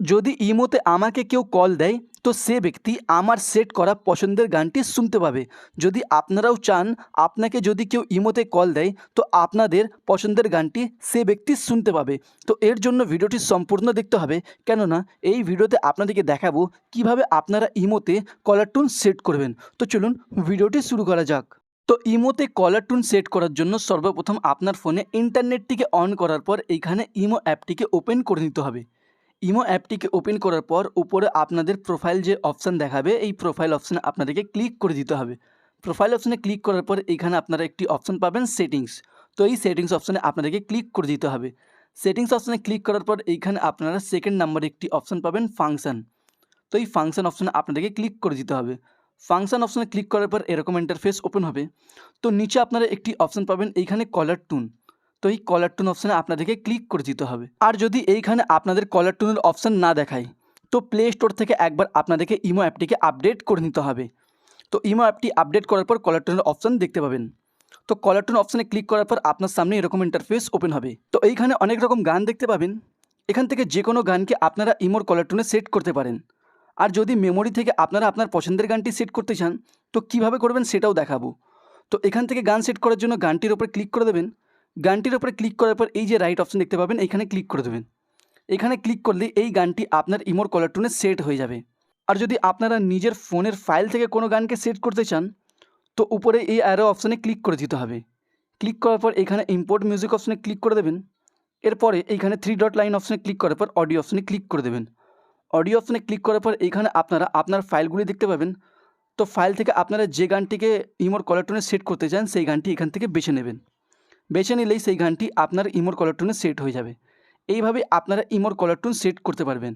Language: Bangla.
যদি ইমোতে আমাকে কেউ কল দেয়, তো সে ব্যক্তি আমার সেট করা পছন্দের গানটি শুনতে পাবে। যদি আপনারাও চান আপনাকে যদি কেউ ইমোতে কল দেয়, তো আপনাদের পছন্দের গানটি সে ব্যক্তি শুনতে পাবে। তো এর জন্য ভিডিওটি সম্পূর্ণ দেখতে হবে। কেননা এই ভিডিওতে আপনাদেরকে দেখাবো কীভাবে আপনারা ইমোতে কলার টুন সেট করবেন। তো চলুন ভিডিওটি শুরু করা যাক। তো ইমোতে কলার টুন সেট করার জন্য সর্বপ্রথম আপনার ফোনে ইন্টারনেটটিকে অন করার পর এইখানে ইমো অ্যাপটিকে ওপেন করে নিতে হবে। ইমো অ্যাপটিকে ওপেন করার পর উপরে আপনাদের প্রোফাইল যে অপশান দেখাবে, এই প্রোফাইল অপশানে আপনাদেরকে ক্লিক করে দিতে হবে। প্রোফাইল অপশানে ক্লিক করার পর এখানে আপনারা একটি অপশান পাবেন সেটিংস। তো এই সেটিংস অপশানে আপনাদেরকে ক্লিক করে দিতে হবে। সেটিংস অপশানে ক্লিক করার পর এইখানে আপনারা সেকেন্ড নাম্বারে একটি অপশান পাবেন ফাংশন। তো এই ফাংশন অপশানে আপনাদেরকে ক্লিক করে দিতে হবে। ফাংশন অপশানে ক্লিক করার পর এরকম ইন্টারফেস ওপেন হবে। তো নিচে আপনারা একটি অপশান পাবেন এইখানে কলার টুন তো এই কলার টুন অপশানে আপনাদেরকে ক্লিক করে দিতে হবে। আর যদি এইখানে আপনাদের কলার টুনের অপশান না দেখায়, তো প্লে স্টোর থেকে একবার আপনাদেরকে ইমো অ্যাপটিকে আপডেট করে নিতে হবে। তো ইমো অ্যাপটি আপডেট করার পর কলার টুনের অপশান দেখতে পাবেন। তো কলার টুন অপশানে ক্লিক করার পর আপনার সামনে এরকম ইন্টারফেস ওপেন হবে। তো এইখানে অনেক রকম গান দেখতে পাবেন। এখান থেকে যে কোনো গানকে আপনারা ইমোর কলার টুনে সেট করতে পারেন। আর যদি মেমোরি থেকে আপনারা আপনার পছন্দের গানটি সেট করতে চান, তো কীভাবে করবেন সেটাও দেখাবো। তো এখান থেকে গান সেট করার জন্য গানটির ওপর ক্লিক করে দেবেন। গানটির ওপরে ক্লিক করার পর এই যে রাইট অপশন দেখতে পাবেন এখানে ক্লিক করে দেবেন। এখানে ক্লিক করলে এই গানটি আপনার ইমোর কলার টুনে সেট হয়ে যাবে। আর যদি আপনারা নিজের ফোনের ফাইল থেকে কোনো গানকে সেট করতে চান, তো উপরে এই অ্যারো অপশানে ক্লিক করে দিতে হবে। ক্লিক করার পর এখানে ইম্পোর্ট মিউজিক অপশানে ক্লিক করে দেবেন। এরপরে এইখানে থ্রি ডট লাইন অপশানে ক্লিক করার পর অডিও অপশানে ক্লিক করে দেবেন। অডিও অপশানে ক্লিক করার পর এইখানে আপনারা আপনার ফাইলগুলি দেখতে পাবেন। তো ফাইল থেকে আপনারা যে গানটিকে ইমোর কলার টুনে সেট করতে চান, সেই গানটি এখান থেকে বেছে নেবেন। বেছে নিলেই সেই গানটি আপনার ইমোর কলার টুনে সেট হয়ে যাবে। এইভাবে আপনারা ইমোর কলার টুন সেট করতে পারবেন।